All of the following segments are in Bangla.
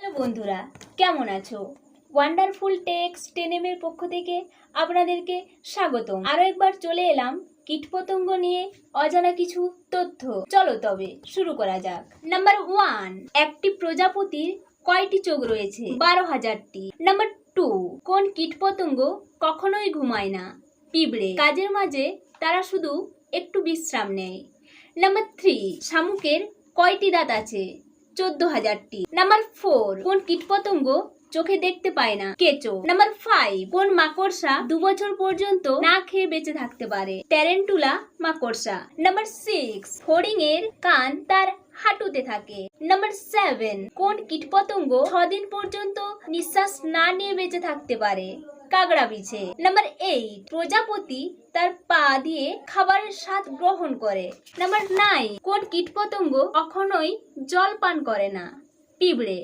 হ্যালো বন্ধুরা, কেমন আছো? ওয়ান্ডারফুল টেক্স টেনেমের পক্ষ থেকে আপনাদেরকে স্বাগতম। আরও একবার চলে এলাম কীটপতঙ্গ নিয়ে অজানা কিছু তথ্য। চলো তবে শুরু করা যাক। নাম্বার ওয়ান একটি প্রজাপতির কয়টি চোখ রয়েছে? বারো হাজারটি। নাম্বার টু কোন কীটপতঙ্গ কখনোই ঘুমায় না? পিঁপড়ে। কাজের মাঝে তারা শুধু একটু বিশ্রাম নেয়। নাম্বার থ্রি শামুকের কয়টি দাঁত আছে? চোদ্দ হাজারটি নাম্বার ফোর কোন কীটপতঙ্গ চোখে দেখতে পায় না? কেঁচো। নাম্বার ফাইভ কোন মাকড়সা দু বছর পর্যন্ত না খেয়ে বেঁচে থাকতে পারে? ট্যারেন্টুলা মাকড়সা। নাম্বার সিক্স ফড়িং এর কান তার হাঁটুতে থাকে। নাম্বার সেভেন কোন কীটপতঙ্গ ছদিন পর্যন্ত নিঃশ্বাস না নিয়ে বেঁচে থাকতে পারে? কাগড়া বিছে। নাম্বার এইট প্রজাপতি তার পা দিয়ে খাবারের স্বাদ গ্রহণ করে। নাম্বার নাইন কোন কীটপতঙ্গ কখনোই জল পান করে না। পিঁপড়ে।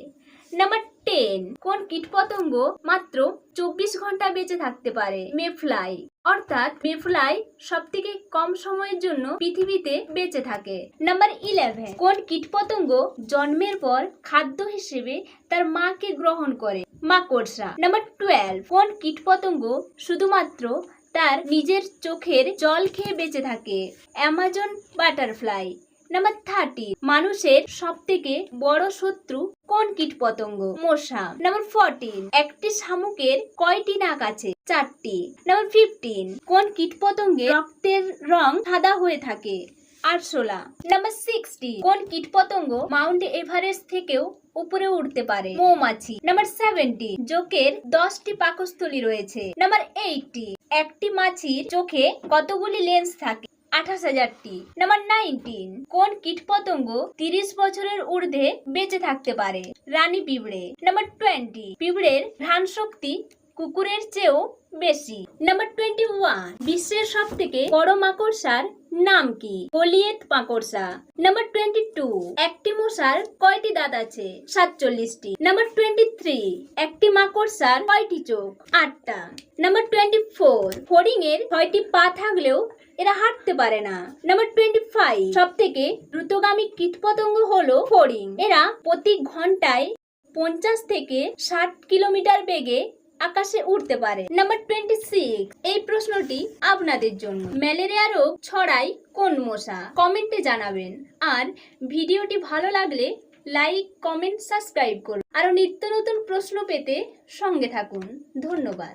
নাম্বার টেন কোন কীটপতঙ্গ মাত্র চব্বিশ ঘণ্টা বেঁচে থাকতে পারে? মেফ্লাই। অর্থাৎ মেফ্লাই সব থেকে কম সময়ের জন্য পৃথিবীতে বেঁচে থাকে। নাম্বার ইলেভেন কোন কীটপতঙ্গ জন্মের পর খাদ্য হিসেবে তার মাকে গ্রহণ করে? মাকড়সা। নাম্বার টুয়েলভ কোন কীটপতঙ্গ শুধুমাত্র তার নিজের চোখের জল খেয়ে বেঁচে থাকে? অ্যামাজন বাটারফ্লাই নাম্বার থার্টি মানুষের সব থেকে বড় শত্রু কোন কীট পতঙ্গ মশা। নাম্বার ফোরটিন একটি শামুকের কয়টি নাক আছে? চারটি। নাম্বার ফিফটিন কোন কীটপতঙ্গের রক্তের রং সাদা হয়ে থাকে? আরশোলা। নাম্বার সিক্সটি কোন কীটপতঙ্গ মাউন্ট এভারেস্ট থেকেও উপরে উঠতে পারে? মৌমাছি। নাম্বার সেভেন্টি জোকের দশটি পাকস্থলী রয়েছে? নাম্বার এইটটি একটি মাছির চোখে কতগুলি লেন্স থাকে? আঠাশ হাজারটি নাম্বার নাইনটিন কোন কীটপতঙ্গ তিরিশ বছরের ঊর্ধ্বে বেঁচে থাকতে পারে? রানী পিঁপড়ে। নাম্বার টোয়েন্টি পিঁপড়ের ঘ্রাণ শক্তি কুকুরের চেয়েও বেশি। নাম্বার টোয়েন্টি ওয়ান বিশ্বের সব থেকে বড় মাকড়সার নাম কি? কলিয়েত মাকড়সা। নাম্বার টোয়েন্টি টু একটি মশার কয়টি দাঁত আছে? সাতচল্লিশটি। নাম্বার টোয়েন্টি থ্রি একটি মাকড়সার কয়টি চোখ? আটটা। নাম্বার টোয়েন্টি ফোর ফড়িং এর ছয়টি পা থাকলেও এরা হাঁটতে পারে না। নাম্বার টোয়েন্টি ফাইভ সব থেকে দ্রুতগামী কীটপতঙ্গ হলো ফড়িং এরা প্রতি ঘন্টায় পঞ্চাশ থেকে ষাট কিলোমিটার বেগে আকাশে উঠতে পারে। নাম্বার টোয়েন্টি সিক্স এই প্রশ্নটি আপনাদের জন্য। ম্যালেরিয়া রোগ ছড়ায় কোন মশা? কমেন্টে জানাবেন। আর ভিডিওটি ভালো লাগলে লাইক, কমেন্ট, সাবস্ক্রাইব করুন। আরও নিত্য নতুন প্রশ্ন পেতে সঙ্গে থাকুন। ধন্যবাদ।